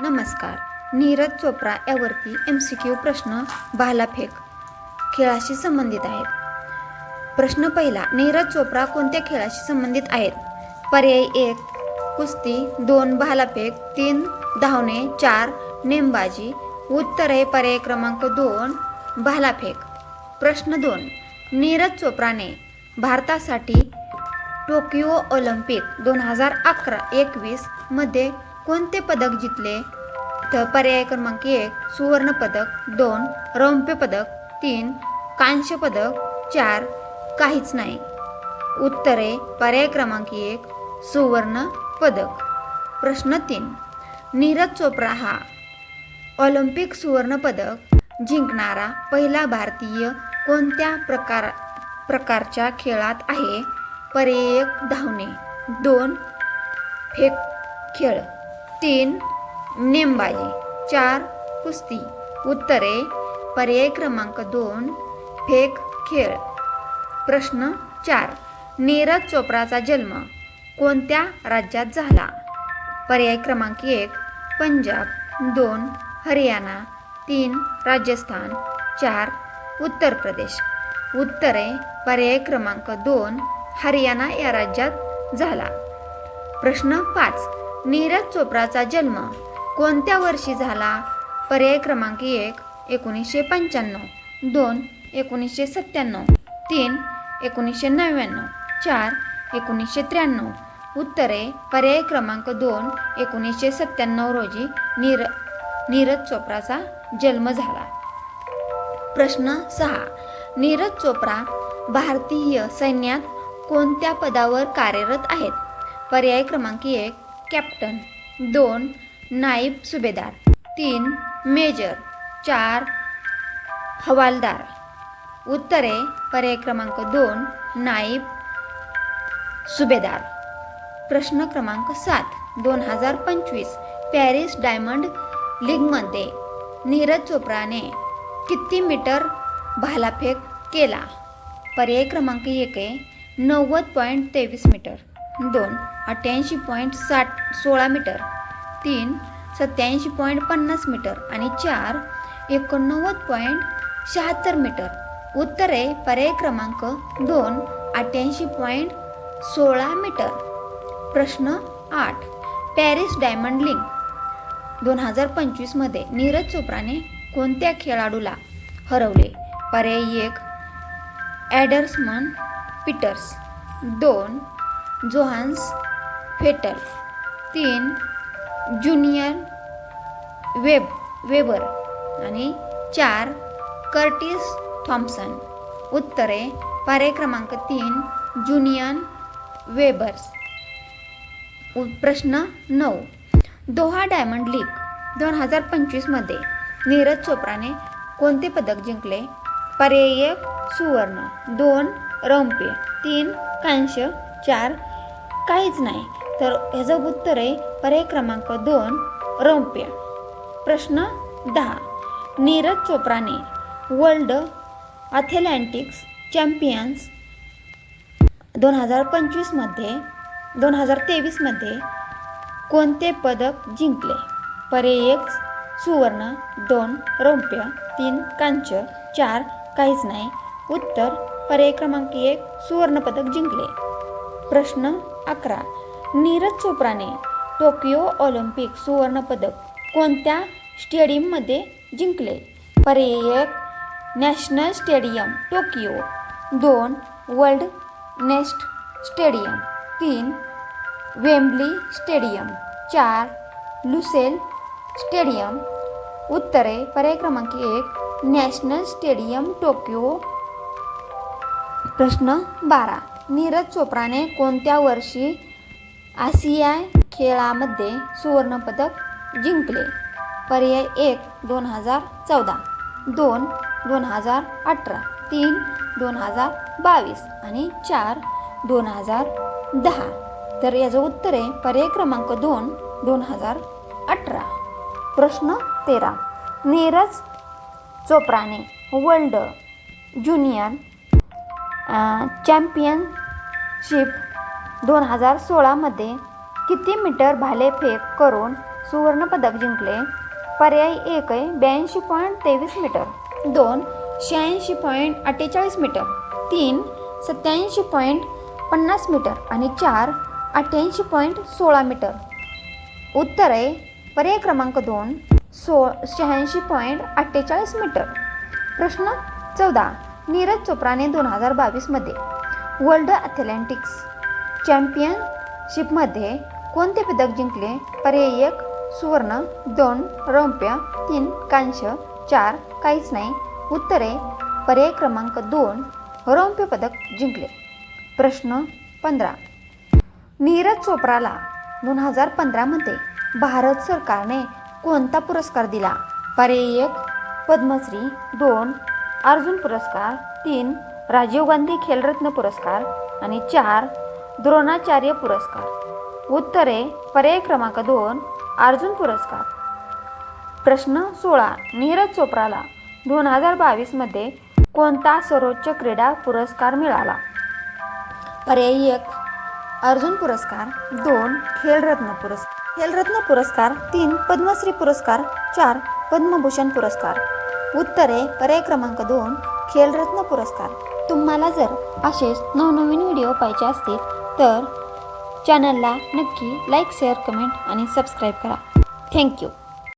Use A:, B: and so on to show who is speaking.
A: नमस्कार. नीरज चोप्रा यावरती M C Q प्रश्न भालाफेक खेळाशी संबंधित आहेत. प्रश्न पहिला नीरज चोप्रा कोणत्या खेळाशी संबंधित आहेत? पर्याय एक कुस्ती दोन भालाफेक तीन धावणे चार नेमबाजी. उत्तर आहे पर्याय क्रमांक दोन भालाफेक प्रश्न दोन नीरज चोप्राने भारतासाठी टोकियो ऑलिम्पिक दोन हजार अकरा एकवीसमध्ये कोणते पदक जिंकले? तर पर्याय क्रमांक एक सुवर्ण पदक दोन रौप्य पदक तीन कांस्य पदक चार काहीच नाही. उत्तरे पर्याय क्रमांक एक सुवर्ण पदक. प्रश्न तीन नीरज चोप्रा हा ऑलिम्पिक सुवर्ण पदक जिंकणारा पहिला भारतीय कोणत्या प्रकार प्रकारच्या खेळात आहे? पर्याय एक धावणे. दोन फेक खेळ. तीन नेमबाजी. चार कुस्ती. उत्तरे पर्याय क्रमांक दोन फेक खेळ. प्रश्न चार नीरज चोप्राचा जन्म कोणत्या राज्यात झाला? पर्याय क्रमांक एक पंजाब. दोन हरियाणा. तीन राजस्थान. चार उत्तर प्रदेश. उत्तरे पर्याय क्रमांक दोन हरियाणा या राज्यात झाला. प्रश्न पाच नीरज चोप्राचा जन्म कोणत्या वर्षी झाला? पर्याय क्रमांक एक एकोणीसशे पंच्याण्णव. दोन एकोणीसशे सत्त्याण्णव. तीन एकोणीसशे नव्याण्णव. चार एकोणीसशे त्र्याण्णव. उत्तरे पर्याय क्रमांक दोन एकोणीसशे सत्त्याण्णव रोजी नीर नीरज चोप्राचा जन्म झाला. प्रश्न सहा. नीरज चोप्रा भारतीय सैन्यात कोणत्या पदावर कार्यरत आहेत? पर्याय क्रमांक एक कॅप्टन दोन नाईब सुभेदार. तीन मेजर चार हवालदार. उत्तरे पर्याय क्रमांक दोन नाईब सुभेदार. प्रश्न क्रमांक सात दोन हजार पंचवीस पॅरिस डायमंड लीगमध्ये नीरज चोप्राने किती मीटर भालाफेक केला? पर्याय क्रमांक एक आहे नव्वद पॉईंट तेवीस मीटर. दोन अठ्ठ्याऐंशी पॉईंट साठ सोळा मीटर. तीन सत्याऐंशी पॉईंट पन्नास मीटर. आणि चार एकोणनव्वद पॉईंट शहात्तर मीटर. उत्तरे पर्याय क्रमांक दोन अठ्ठ्याऐंशी पॉईंट सोळा मीटर. प्रश्न आठ पॅरिस डायमंड लिंक दोन हजार पंचवीसमध्ये नीरज चोप्राने कोणत्या खेळाडूला हरवले? पर्याय एक ॲडर्समन पीटर्स. दोन जोहान्स फेटल तीन ज्युनियर वेब वेबर आणि चार कर्टिस थॉम्सन उत्तरे पर्याय क्रमांक तीन ज्युनियन वेबर्स. प्रश्न नऊ. दोहा डायमंड लीग दोन हजार पंचवीसमध्ये नीरज चोप्राने कोणते पदक जिंकले? पर्याय सुवर्ण दोन रौप्य तीन कांस्य चार काहीच नाही. तर ह्याचं उत्तर आहे पर्याय क्रमांक दोन रौप्य. प्रश्न दहा. नीरज चोप्राने वर्ल्ड ॲथलेटिक्स चॅम्पियन्स दोन हजार पंचवीसमध्ये दोन हजार तेवीसमध्ये कोणते पदक जिंकले? पर्याय एक सुवर्ण दोन रौप्य तीन कांस्य चार काहीच नाही. उत्तर पर्याय क्रमांक एक सुवर्णपदक जिंकले. प्रश्न अकरा. नीरज चोप्राने टोकियो ऑलिम्पिक सुवर्ण पदक कोणत्या स्टेडियममध्ये जिंकले? पर्याय एक नॅशनल स्टेडियम टोकियो दोन वर्ल्ड नेस्ट स्टेडियम तीन वेम्बली स्टेडियम चार लुसेल स्टेडियम उत्तरे पर्याय क्रमांक एक नॅशनल स्टेडियम टोकियो. प्रश्न बारा. नीरज चोप्राने कोणत्या वर्षी आशिया खेळामध्ये सुवर्णपदक जिंकले? पर्याय एक दोन हजार चौदा दोन दोन हजार अठरा तीन दोन हजार बावीस आणि चार दोन हजार दहा. तर याचं उत्तर आहे पर्याय क्रमांक दोन दोन हजार अठरा. प्रश्न तेरा. नीरज चोप्राने वर्ल्ड ज्युनियर चॅम्पियनशिप दोन हजार सोळामध्ये किती मीटर भालेफेक करून सुवर्णपदक जिंकले? पर्याय एक आहे ब्याऐंशी पॉईंट तेवीस मीटर. दोन शहाऐंशी पॉईंट अठ्ठेचाळीस मीटर. तीन सत्याऐंशी पॉईंट पन्नास मीटर. आणि चार अठ्ठ्याऐंशी पॉईंट सोळा मीटर. उत्तर आहे पर्याय क्रमांक दोन सो शहाऐंशी पॉईंट अठ्ठेचाळीस मीटर. प्रश्न चौदा. नीरज चोप्राने दोन हजार बावीसमध्ये वर्ल्ड ॲथलेटिक्स चॅम्पियनशिपमध्ये कोणते पदक जिंकले? पर्याय एक सुवर्ण दोन रौप्य तीन कांस्य चार काहीच नाही. उत्तरे पर्याय क्रमांक दोन रौप्य पदक जिंकले. प्रश्न पंधरा. नीरज चोप्राला दोन हजार पंधरामध्ये भारत सरकारने कोणता पुरस्कार दिला? पर्याय एक पद्मश्री दोन अर्जुन पुरस्कार तीन राजीव गांधी खेलरत्न पुरस्कार आणि चार द्रोणाचार्य पुरस्कार. उत्तरे पर्याय क्रमांक दोन अर्जुन पुरस्कार. प्रश्न सोळा नीरज चोप्राला दोन हजार बावीसमध्ये कोणता सर्वोच्च क्रीडा पुरस्कार मिळाला? पर्याय एक अर्जुन पुरस्कार. दोन खेलरत्न पुरस्कार. खेलरत्न पुरस्कार तीन पद्मश्री पुरस्कार चार पद्मभूषण पुरस्कार. उत्तरे पर्याय क्रमांक दोन खेलरत्न पुरस्कार. तुम्हाला जर असेच नवनवीन व्हिडिओ पाहिजे असतील तर चॅनलला नक्की लाईक शेअर कमेंट आणि सबस्क्राईब करा. Thank you